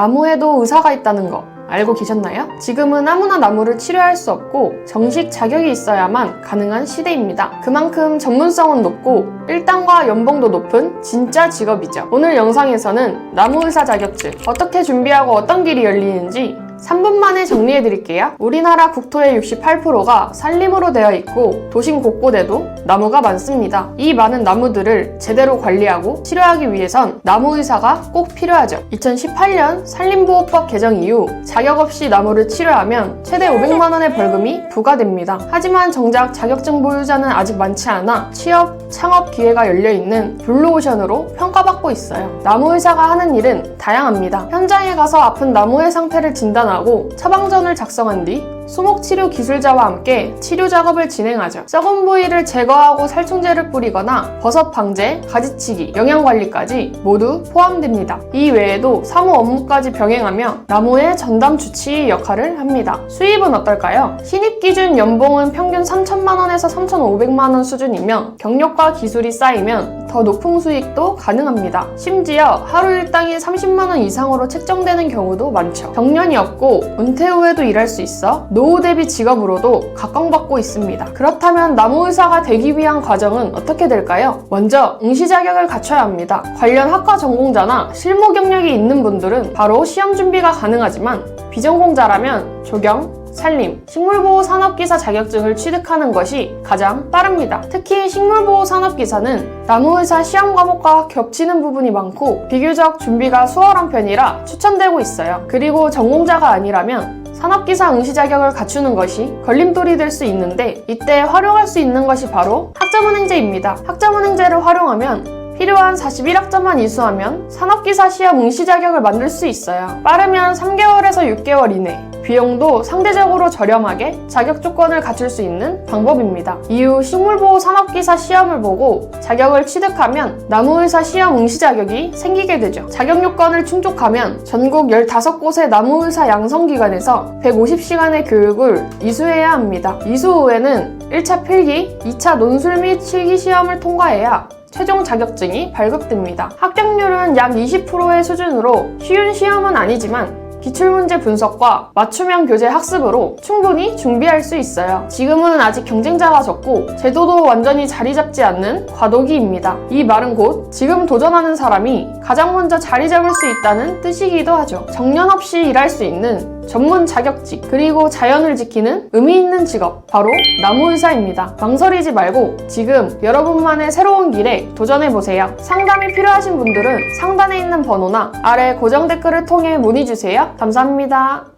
나무에도 의사가 있다는 거 알고 계셨나요? 지금은 아무나 나무를 치료할 수 없고 정식 자격이 있어야만 가능한 시대입니다. 그만큼 전문성은 높고 일당과 연봉도 높은 진짜 직업이죠. 오늘 영상에서는 나무 의사 자격증 어떻게 준비하고 어떤 길이 열리는지 3분 만에 정리해 드릴게요. 우리나라 국토의 68%가 산림으로 되어 있고 도심 곳곳에도 나무가 많습니다. 이 많은 나무들을 제대로 관리하고 치료하기 위해선 나무의사가 꼭 필요하죠. 2018년 산림보호법 개정 이후 자격 없이 나무를 치료하면 최대 500만 원의 벌금이 부과됩니다. 하지만 정작 자격증 보유자는 아직 많지 않아 취업, 창업 기회가 열려 있는 블루오션으로 평가받고 있어요. 나무의사가 하는 일은 다양합니다. 현장에 가서 아픈 나무의 상태를 진단하고 처방전을 작성한 뒤 수목 치료 기술자와 함께 치료 작업을 진행하죠. 썩은 부위를 제거하고 살충제를 뿌리거나 버섯 방제, 가지치기, 영양 관리까지 모두 포함됩니다. 이 외에도 사무 업무까지 병행하며 나무의 전담 주치 역할을 합니다. 수입은 어떨까요? 신입 기준 연봉은 평균 3천만 원에서 3,500만 원 수준이며 경력과 기술이 쌓이면 더 높은 수익도 가능합니다. 심지어 하루 일당이 30만 원 이상으로 책정되는 경우도 많죠. 정년이 없고 은퇴 후에도 일할 수 있어 노후 대비 직업으로도 각광받고 있습니다. 그렇다면 나무 의사가 되기 위한 과정은 어떻게 될까요? 먼저 응시 자격을 갖춰야 합니다. 관련 학과 전공자나 실무 경력이 있는 분들은 바로 시험 준비가 가능하지만 비전공자라면 조경, 산림, 식물보호 산업기사 자격증을 취득하는 것이 가장 빠릅니다. 특히 식물보호 산업기사는 나무의사 시험 과목과 겹치는 부분이 많고 비교적 준비가 수월한 편이라 추천되고 있어요. 그리고 전공자가 아니라면 산업기사 응시 자격을 갖추는 것이 걸림돌이 될 수 있는데 이때 활용할 수 있는 것이 바로 학점은행제입니다. 학점은행제를 활용하면 필요한 41학점만 이수하면 산업기사 시험 응시 자격을 만들 수 있어요. 빠르면 3개월에서 6개월 이내, 비용도 상대적으로 저렴하게 자격 조건을 갖출 수 있는 방법입니다. 이후 식물보호 산업기사 시험을 보고 자격을 취득하면 나무의사 시험 응시 자격이 생기게 되죠. 자격 요건을 충족하면 전국 15곳의 나무의사 양성기관에서 150시간의 교육을 이수해야 합니다. 이수 후에는 1차 필기, 2차 논술 및 실기 시험을 통과해야 최종 자격증이 발급됩니다. 합격률은 약 20%의 수준으로 쉬운 시험은 아니지만 기출문제 분석과 맞춤형 교재 학습으로 충분히 준비할 수 있어요. 지금은 아직 경쟁자가 적고 제도도 완전히 자리 잡지 않는 과도기입니다. 이 말은 곧 지금 도전하는 사람이 가장 먼저 자리 잡을 수 있다는 뜻이기도 하죠. 정년 없이 일할 수 있는 전문 자격직 그리고 자연을 지키는 의미 있는 직업 바로 나무의사입니다. 망설이지 말고 지금 여러분만의 새로운 길에 도전해보세요. 상담이 필요하신 분들은 상단에 있는 번호나 아래 고정 댓글을 통해 문의주세요. 감사합니다.